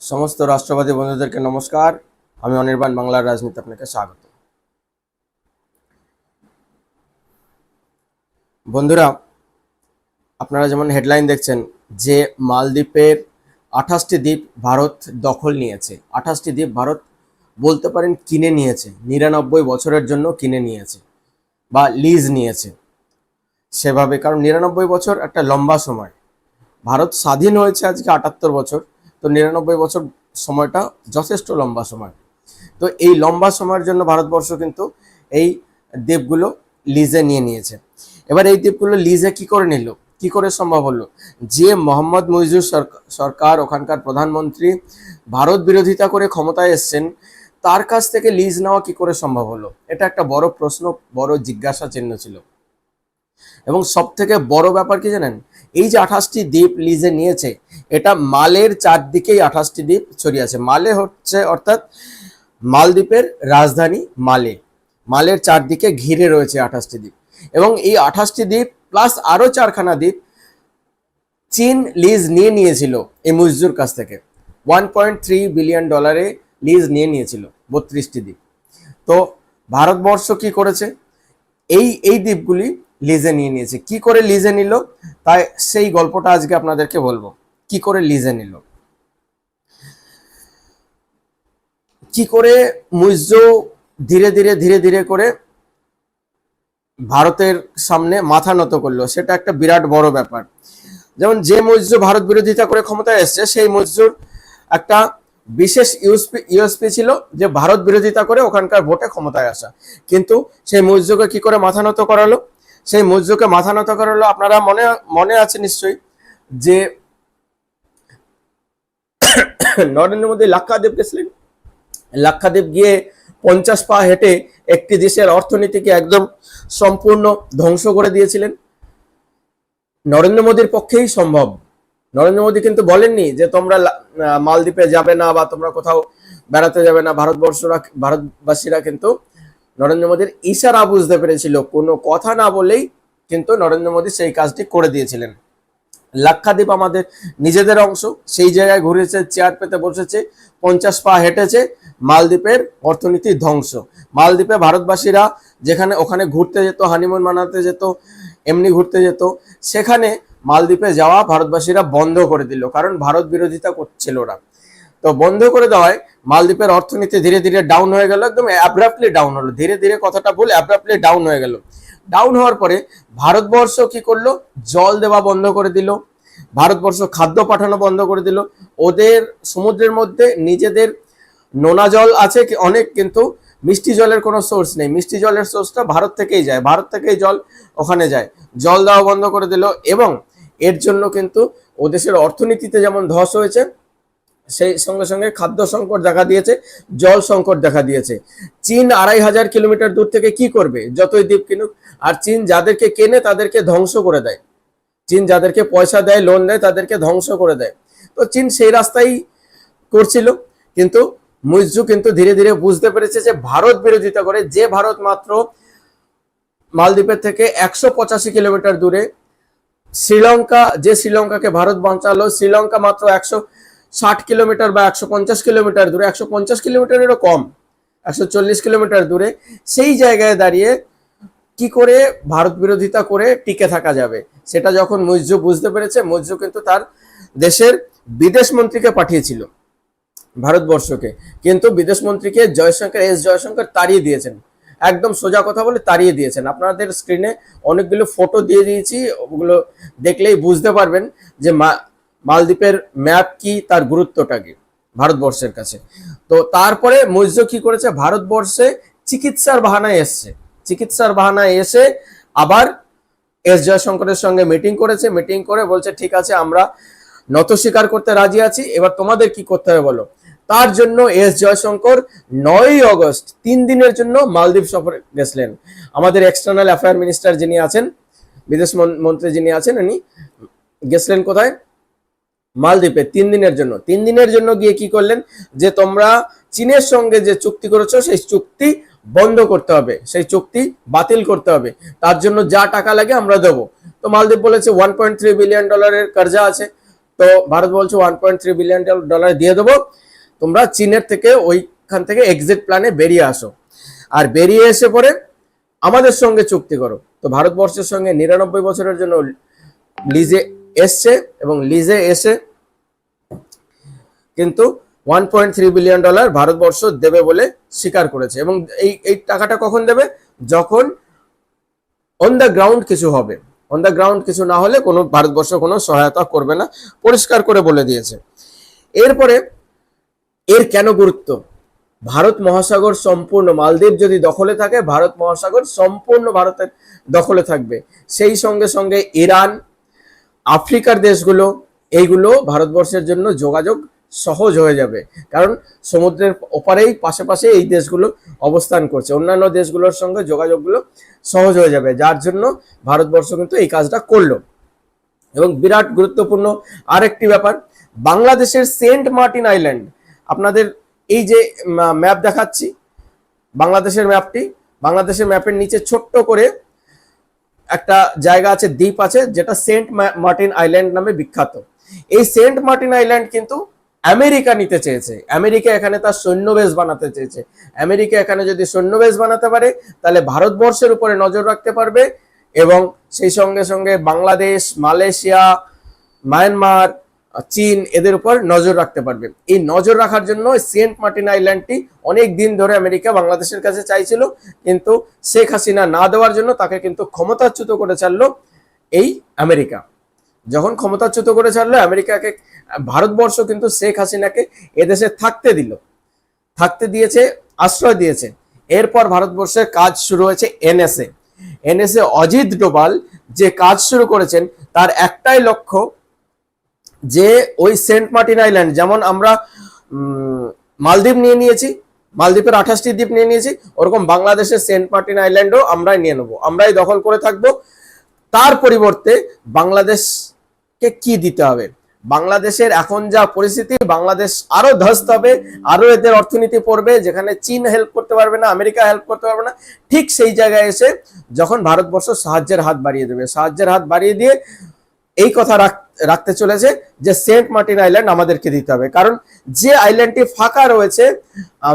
সমস্ত রাষ্ট্রবাদী বন্ধুদেরকে নমস্কার। আমি অনির্বাণ বাংলার রাজনীতি আপনাকে স্বাগত। বন্ধুরা, আপনারা যেমন হেডলাইন দেখছেন যে মালদ্বীপের আঠাশটি দ্বীপ ভারত দখল নিয়েছে। আঠাশটি দ্বীপ ভারত বলতে পারেন কিনে নিয়েছে, নিরানব্বই বছরের জন্য কিনে নিয়েছে বা লিজ নিয়েছে। সেভাবে, কারণ নিরানব্বই বছর একটা লম্বা সময়। ভারত স্বাধীন হয়েছে আজকে আটাত্তর বছর। তো নিরানব্বই বছর সময়টা যথেষ্ট লম্বা সময়। তো এই লম্বা সময়ের জন্য ভারতবর্ষ কিন্তু এই দ্বীপগুলো লিজে নিয়ে নিয়েছে। এবার এই দ্বীপগুলো লিজে কি করে নিল? কি করে সম্ভব হলো? যে মোহাম্মদ মুইজুর সরক- সরকার, ওখানকার প্রধানমন্ত্রী ভারত বিরোধিতা করে ক্ষমতায় এসছেন, তার কাছ থেকে লিজ নেওয়া কি করে সম্ভব হলো? এটা একটা বড় প্রশ্ন, বড় জিজ্ঞাসা চিহ্ন ছিল। এবং সব থেকে বড় ব্যাপার কি জানেন? এই যে আঠাশটি দ্বীপ লিজে নিয়েছে, এটা মালের চারদিকেই আঠাশটি দ্বীপ ছড়িয়ে আছে। মালে হচ্ছে অর্থাৎ মালদ্বীপের রাজধানী মালে। মালের চারদিকে ঘিরে রয়েছে আঠাশটি দ্বীপ। এবং এই আঠাশটি দ্বীপ প্লাস আরও চারখানা দ্বীপ চীন লিজ নিয়ে নিয়েছিল এই মুইজুর কাছ থেকে। ওয়ান পয়েন্ট থ্রি বিলিয়ন ডলারে লিজ নিয়ে নিয়েছিল বত্রিশটি দ্বীপ। তো ভারতবর্ষ কি করেছে? এই এই দ্বীপগুলি লিজে নিয়ে নিয়েছে। কি করে লিজে নিল? তাই সেই গল্পটা আজকে আপনাদেরকে বলব। কি করে লিজে নিল? কি করে মুইজো ধীরে ধীরে ধীরে ধীরে করে ভারতের সামনে মাথা নত করল, সেটা একটা বিরাট বড় ব্যাপার। যেমন যে মসজিদ ভারত বিরোধিতা করে ক্ষমতায় এসছে, সেই মসজিদ একটা বিশেষ ইউএসপি ইউএসপি ছিল যে ভারত বিরোধিতা করে ওখানকার ভোটে ক্ষমতায় আসা। কিন্তু সেই মসজিদকে কি করে মাথা নত করালো? সেই মসজিদকে মাথা নত করালো আপনারা মনে মনে আছে নিশ্চয়ই যে নরেন্দ্র মোদী লাক্ষাদ্বীপ গেছিলেন। লাক্ষাদ্বীপ গিয়ে পঞ্চাশ পা হেঁটে একটি দেশের অর্থনীতিকে একদম সম্পূর্ণ ধ্বংস করে দিয়েছিলেন। নরেন্দ্র মোদীর পক্ষেই সম্ভব। নরেন্দ্র মোদী কিন্তু বলেননি যে তোমরা মালদ্বীপে যাবে না বা তোমরা কোথাও বেড়াতে যাবে না। ভারতবর্ষরা, ভারতবাসীরা কিন্তু নরেন্দ্র মোদীর ইশারা বুঝতে পেরেছিল। কোনো কথা না বলেই কিন্তু নরেন্দ্র মোদী সেই কাজটি করে দিয়েছিলেন। লাক্ষাদ্বীপ আমাদের নিজেদের অংশ, সেই জায়গায় ঘুরেছে, চেয়ার পেতে বসেছে, পঞ্চাশ পা হেঁটেছে, মালদ্বীপের অর্থনীতি ধ্বংস। মালদ্বীপে ভারতবাসীরা যেখানে ওখানে ঘুরতে যেত হানিমুন মানাতে যেত, এমনি ঘুরতে যেত, সেখানে মালদ্বীপে যাওয়া ভারতবাসীরা বন্ধ করে দিল, কারণ ভারত বিরোধিতা করছিল ওরা তো বন্ধ করে দেওয়ায় মালদ্বীপের অর্থনীতি ধীরে ধীরে ডাউন হয়ে গেল, একদম অ্যাব্রাপ্টলি ডাউন হলো। ধীরে ধীরে কথাটা ভুল অ্যাব্রাপ্টলি ডাউন হয়ে গেল। ডাউন হওয়ার পরে ভারতবর্ষ কি করল? জল দেওয়া বন্ধ করে দিল। ভারতবর্ষ খাদ্য পাঠানো বন্ধ করে দিল। ওদের সমুদ্রের মধ্যে নিজেদের নোনা জল আছে অনেক, কিন্তু মিষ্টি জলের কোনো সোর্স নেই। মিষ্টি জলের সোর্সটা ভারত থেকেই যায়। ভারত থেকেই জল ওখানে যায়। জল দেওয়া বন্ধ করে দিল এবং এর জন্য কিন্তু ওদেশের অর্থনীতিতে যেমন ধস হয়েছে সেই সঙ্গে সঙ্গে খাদ্য সংকট দেখা দিয়েছে, জল সংকট দেখা দিয়েছে। চীন আড়াই হাজার কিলোমিটার দূর থেকে কি করবে? যতই দ্বীপ কিনুক, আর চীন যাদেরকে কেনে তাদেরকে ধ্বংস করে দেয়। চীন যাদেরকে পয়সা দেয় লোন দেয়, তাদেরকে ধ্বংস করে দেয়। তো চীন সেই রাস্তাই করছিল, কিন্তু মুইজু কিন্তু ধীরে ধীরে বুঝতে পেরেছে যে ভারত বিরোধিতা করে যে ভারত মাত্র মালদ্বীপের থেকে একশো পঁচাশি কিলোমিটার দূরে, শ্রীলঙ্কা, যে শ্রীলঙ্কাকে ভারত বাঁচালো, শ্রীলঙ্কা মাত্র একশো ষাট কিলোমিটার বা একশো পঞ্চাশ কিলোমিটার দূরে, একশো পঞ্চাশ কিলোমিটারেরও কম, একশো চল্লিশ কিলোমিটার দূরে, সেই জায়গায় দাঁড়িয়ে কি করে ভারত বিরোধিতা করে টিকে থাকা যাবে? সেটা যখন মুইজু বুঝতে পেরেছে মুইজু কিন্তু তার দেশের বিদেশ মন্ত্রীকে পাঠিয়েছিল ভারতবর্ষকে। কিন্তু বিদেশ মন্ত্রীকে জয়শঙ্কর, এস জয়শঙ্কর তাড়িয়ে দিয়েছেন। একদম সোজা কথা বলে তাড়িয়ে দিয়েছেন। আপনাদের স্ক্রিনে অনেকগুলো ফটো দিয়ে দিয়েছি, ওগুলো দেখলেই বুঝতে পারবেন যে মা- মালদ্বীপের ম্যাপ কি তার গুরুত্বটা কি ভারতবর্ষের কাছে? তো তারপরে মৈজ কি করেছে? ভারতবর্ষে চিকিৎসার বাহানায় এসছে। চিকিৎসার বাহানায় এসে আবার এস জয়শঙ্করের সঙ্গে মিটিং করেছে। মিটিং করে বলছে, ঠিক আছে, আমরা নত স্বীকার করতে রাজি আছি। এবার তোমাদের কি করতে হবে বলো? তার জন্য এস জয়শঙ্কর নয়ই অগস্ট, তিন দিনের জন্য মালদ্বীপ সফরে গেছিলেন। আমাদের এক্সটার্নাল অ্যাফেয়ার মিনিস্টার যিনি আছেন, বিদেশ মন্ত্রী যিনি আছেন, উনি গেছিলেন কোথায়? মালদ্বীপে তিন দিনের জন্য। তিন দিনের জন্য গিয়ে কি করলেন? যে তোমরা চীনের সঙ্গে যে চুক্তি করেছ, সেই চুক্তি বন্ধ করতে হবে। সেই চুক্তি বাতিল করতে হবে। তার জন্য যা টাকা লাগে আমরা দেবো। তো মালদ্বীপ বলেছে ওয়ান পয়েন্ট থ্রি বিলিয়ন ডলারের কর্জা আছে। তো ভারত বলছে one point three billion dollar দিয়ে দেবো। তোমরা চীনের থেকে ওইখান থেকে এক্সিট প্ল্যানে বেরিয়ে আসো। আর বেরিয়ে এসে পরে আমাদের সঙ্গে চুক্তি করো। তো ভারতবর্ষের সঙ্গে নিরানব্বই বছরের জন্য লিজে এসছে এবং লিজে এসে কিন্তু one point three billion dollar Bharatvarsha দেবে বলে স্বীকার করেছে। এবং এই এই টাকাটা কখন দেবে? যখন অন দ্য গ্রাউন্ড কিছু হবে। অন দ্য গ্রাউন্ড কিছু না হলে কোনো ভারতবর্ষ কোনো সহায়তা করবে না, পরিষ্কার করে বলে দিয়েছে। এরপরে এর কেন গুরুত্ব? ভারত মহাসাগর সম্পূর্ণ মালদ্বীপ যদি দখলে থাকে, ভারত মহাসাগর সম্পূর্ণ ভারতের দখলে থাকবে। সেই সঙ্গে সঙ্গে ইরান আফ্রিকার দেশগুলো, এইগুলো ভারতবর্ষের জন্য যোগাযোগ সহজ হয়ে যাবে। কারণ সমুদ্রের ওপারেই, পাশাপাশি এই দেশগুলো অবস্থান করছে। অন্যান্য দেশগুলোর সঙ্গে যোগাযোগগুলো সহজ হয়ে যাবে। যার জন্য ভারতবর্ষ কিন্তু এই কাজটা করল। এবং বিরাট গুরুত্বপূর্ণ আরেকটি ব্যাপার, বাংলাদেশের সেন্ট মার্টিন আইল্যান্ড। আপনাদের এই যে ম্যাপ দেখাচ্ছি, বাংলাদেশের ম্যাপটি, বাংলাদেশের ম্যাপের নিচে ছোট্ট করে একটা জায়গা আছে, দ্বীপ আছে, যেটা সেন্ট মার্টিন আইল্যান্ড নামে বিখ্যাত। এই সেন্ট মার্টিন আইল্যান্ড কিন্তু আমেরিকা নিতে চেয়েছে। আমেরিকা এখানে তার সৈন্যবেশ বানাতে চেয়েছে। আমেরিকা এখানে যদি সৈন্যবেশ বানাতে পারে, তাহলে ভারতবর্ষের উপরে নজর রাখতে পারবে এবং সেই সঙ্গে সঙ্গে বাংলাদেশ, মালয়েশিয়া, মায়ানমার চীন এদের উপর নজর রাখতে পারবে। এই নজর রাখার জন্য সেন্ট মার্টিন আইল্যান্ডটি অনেক দিন ধরে আমেরিকা বাংলাদেশের কাছে চাইছিল, কিন্তু শেখ হাসিনা না দেওয়ার জন্য তাকে কিন্তু ক্ষমতাচ্যুত করে ছাড়লো এই আমেরিকা। যখন ক্ষমতাচ্যুত করে ছাড়লো, আমেরিকাকে, ভারতবর্ষ কিন্তু শেখ হাসিনাকে এদেশে থাকতে দিল। থাকতে দিয়েছে, আশ্রয় দিয়েছে। এরপর ভারতবর্ষের কাজ শুরু হয়েছে এনএসএ। এনএসএ অজিত ডোভাল যে কাজ শুরু করেছেন, তার একটাই লক্ষ্য যে ওই সেন্ট মার্টিন আইল্যান্ড, যেমন আমরা মালদ্বীপ নিয়ে নিয়েছি, মালদ্বীপের আঠাশটি দ্বীপ নিয়ে নিয়েছি, ওরকম বাংলাদেশের সেন্ট মার্টিন আইল্যান্ডও আমরাই নিয়ে নেব। আমরাই দখল করে থাকব। তার পরিবর্তে বাংলাদেশকে কি দিতে হবে? বাংলাদেশের এখন যা পরিস্থিতি, বাংলাদেশ আরও ধস্ত হবে আরও এদের অর্থনীতি পড়বে, যেখানে চীন হেল্প করতে পারবে না, আমেরিকা হেল্প করতে পারবে না, ঠিক সেই জায়গায় এসে যখন ভারতবর্ষ সাহায্যের হাত বাড়িয়ে দেবে। সাহায্যের হাত বাড়িয়ে দিয়ে এই কথা রাখ- রাখতে চলেছে যে সেন্ট মার্টিন আইল্যান্ড আমাদেরকে দিতে হবে। কারণ যে আইল্যান্ডটি ফাঁকা রয়েছে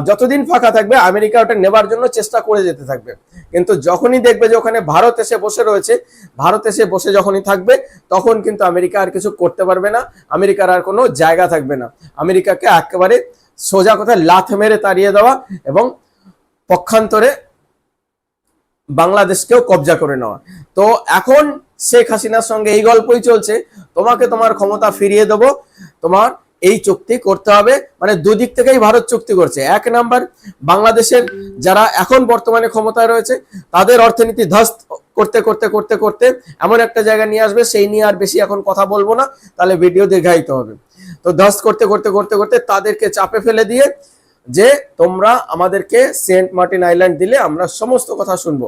যতদিন ফাঁকা থাকবে, আমেরিকা ওটা নেবার জন্য চেষ্টা করে যেতে থাকবে। কিন্তু যখনই দেখবে যে ওখানে ভারত এসে বসে রয়েছে, ভারত এসে বসে যখনই থাকবে, তখন কিন্তু আমেরিকা আর কিছু করতে পারবে না। আমেরিকার আর কোনো জায়গা থাকবে না। আমেরিকাকে একেবারে সোজা কথা লাথ মেরে তাড়িয়ে দেওয়া এবং পক্ষান্তরে বাংলাদেশকেও কবজা করে নেওয়া। তো এখন শেখ হাসিনার সঙ্গে এই গল্পই চলছে। তোমাকে তোমার ক্ষমতা ফিরিয়ে দেবো। তোমার এই চুক্তি করতে হবে। মানে দুদিক থেকেই ভারত চুক্তি করছে। এক নাম্বার, বাংলাদেশের যারা এখন বর্তমানে ক্ষমতায় রয়েছে, তাদের অর্থনীতি ধ্বস্ত করতে করতে করতে করতে এমন একটা জায়গা নিয়ে আসবে, সেই নিয়ে আর বেশি এখন কথা বলব না। তাহলে ভিডিও দীর্ঘায়িত হবে। তো ধ্বস্ত করতে করতে করতে করতে তাদেরকে চাপে ফেলে দিয়ে যে তোমরা আমাদেরকে সেন্ট মার্টিন আইল্যান্ড দিলে আমরা সমস্ত কথা শুনব।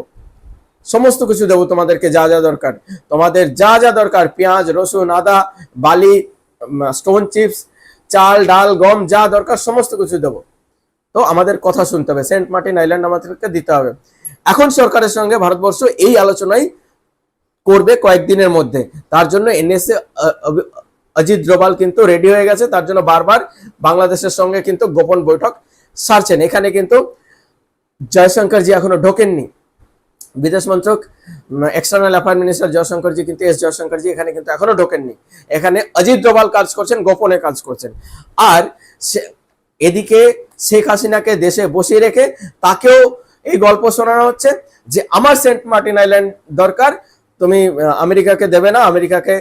সমস্ত কিছু দেবো তোমাদেরকে, যা যা দরকার। তোমাদের যা যা দরকার, পেঁয়াজ, রসুন, আদা, বালি স্টোন চিপস চাল, ডাল, গম, যা দরকার সমস্ত কিছু দেবো। তো আমাদের কথা শুনতে হবে। সেন্ট মার্টিন আইল্যান্ড আমাদেরকে দিতে হবে। এখন সরকারের সঙ্গে ভারতবর্ষ এই আলোচনাই করবে কয়েকদিনের মধ্যে। তার জন্য এনএসএ অজিত ডোভাল কিন্তু রেডি হয়ে গেছে। তার জন্য বারবার বাংলাদেশের সঙ্গে কিন্তু গোপন বৈঠক সারছেন। এখানে কিন্তু জয়শঙ্কর জি এখনও ঢোকেননি। বিদেশ মন্ত্রক এক্সটার্নাল অ্যাফেয়ার মিনিস্টার জয়শঙ্করজি কিন্তু এস জয়শঙ্করজি, এখানে কিন্তু এখনও ঢোকেননি। এখানে অজিত ডোভাল কাজ করছেন, গোপনে কাজ করছেন। আর এদিকে শেখ হাসিনাকে দেশে বসিয়ে রেখে তাকেও এই গল্প শোনানো হচ্ছে যে, আমার সেন্ট মার্টিন আইল্যান্ড দরকার, তুমি আমেরিকাকে দেবে না, আমেরিকাকে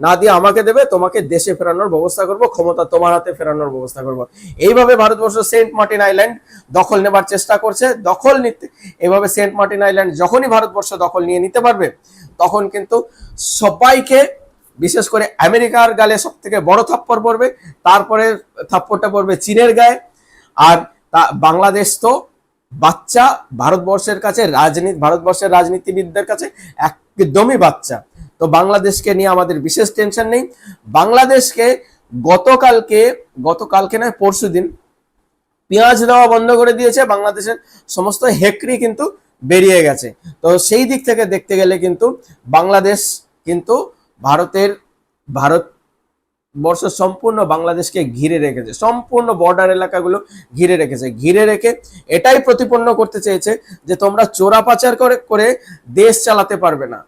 না দিয়ে আমাকে দেবে, তোমাকে দেশে ফেরানোর ব্যবস্থা করব, ক্ষমতা তোমার হাতে ফেরানোর ব্যবস্থা করব। এইভাবে ভারতবর্ষ সেন্ট মার্টিন আইল্যান্ড দখল নেবার চেষ্টা করছে। দখল নিতে, এভাবে সেন্ট মার্টিন আইল্যান্ড যখনই ভারতবর্ষ দখল নিয়ে নিতে পারবে, তখন কিন্তু সবাইকে, বিশেষ করে আমেরিকার গালে সব থেকে বড় থাপ্পড় পড়বে, তারপরে থাপ্পড়টা পড়বে চীনের গায়ে। আর তা, বাংলাদেশ তো বাচ্চা, ভারতবর্ষের কাছে, রাজনীতি, ভারতবর্ষের রাজনীতিবিদদের কাছে একদমই বাচ্চা। তো বাংলাদেশকে নিয়ে আমাদের বিশেষ টেনশন নেই। বাংলাদেশকে গতকালকে গতকালকে নয়, পরশু দিন পেঁয়াজ দেওয়া বন্ধ করে দিয়েছে বাংলাদেশের সমস্ত হেকরি কিন্তু বেরিয়ে গেছে। তো সেই দিক থেকে দেখতে গেলে কিন্তু বাংলাদেশ কিন্তু ভারতের, ভারত বর্ষ সম্পূর্ণ বাংলাদেশকে ঘিরে রেখেছে। সম্পূর্ণ বর্ডার এলাকাগুলো ঘিরে রেখেছে। ঘিরে রেখে এটাই প্রতিপন্ন করতে চেয়েছে যে তোমরা চোরা পাচার করে করে দেশ চালাতে পারবে না।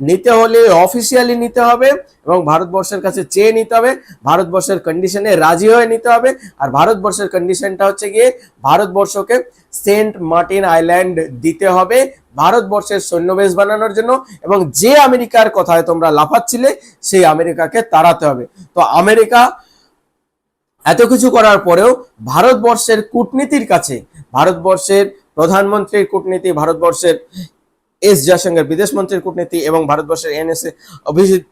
নিতে হলে অফিসিয়ালি নিতে হবে এবং ভারতবর্ষের কাছে চেয়ে নিতে হবে। ভারতবর্ষের কন্ডিশনে রাজি হয়ে নিতে হবে। আর ভারতবর্ষের কন্ডিশনটা হচ্ছে গিয়ে ভারতবর্ষকে সেন্ট মার্টিন আইল্যান্ড দিতে হবে ভারতবর্ষের সৈন্যবেশ বানানোর জন্য এবং যে আমেরিকার কথায় তোমরা লাফাচ্ছিলে সেই আমেরিকাকে তাড়াতে হবে। তো আমেরিকা এত কিছু করার পরেও ভারতবর্ষের কূটনীতির কাছে, ভারতবর্ষের প্রধানমন্ত্রীর কূটনীতি, ভারতবর্ষের এস জয়শঙ্কর বিদেশ মন্ত্রীর কূটনীতি এবং ভারতবর্ষের এনএসএ অভিজিৎ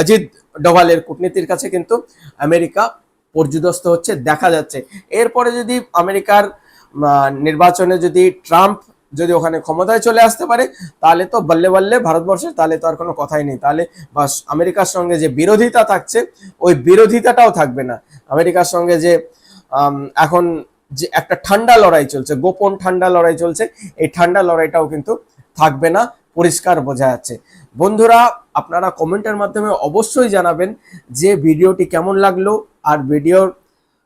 অজিত ডোভালের কূটনীতির কাছে কিন্তু আমেরিকা পর্যুদস্ত হচ্ছে, দেখা যাচ্ছে। এরপরে যদি আমেরিকার নির্বাচনে যদি ট্রাম্প যদি ওখানে ক্ষমতায় চলে আসতে পারে, তাহলে তো বল্লে বললে ভারতবর্ষের, তাহলে তো আর কোনো কথাই নেই। তাহলে বাস আমেরিকার সঙ্গে যে বিরোধিতা থাকছে, ওই বিরোধিতাটাও থাকবে না। আমেরিকার সঙ্গে যে এখন যে একটা ঠান্ডা লড়াই চলছে, গোপন ঠান্ডা লড়াই চলছে, এই ঠান্ডা লড়াইটাও কিন্তু থাকবে না, পরিষ্কার বোঝা যাচ্ছে। বন্ধুরা, আপনারা কমেন্টের মাধ্যমে অবশ্যই জানাবেন যে ভিডিওটি কেমন লাগল আর ভিডিওর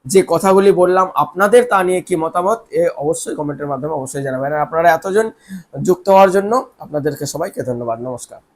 যে কথাগুলি বললাম, আপনাদের তা নিয়ে কি মতামত, এ অবশ্যই কমেন্টের মাধ্যমে অবশ্যই জানাবেন। আর আপনারা এতজন যুক্ত হওয়ার জন্য আপনাদেরকে সবাইকে ধন্যবাদ। নমস্কার।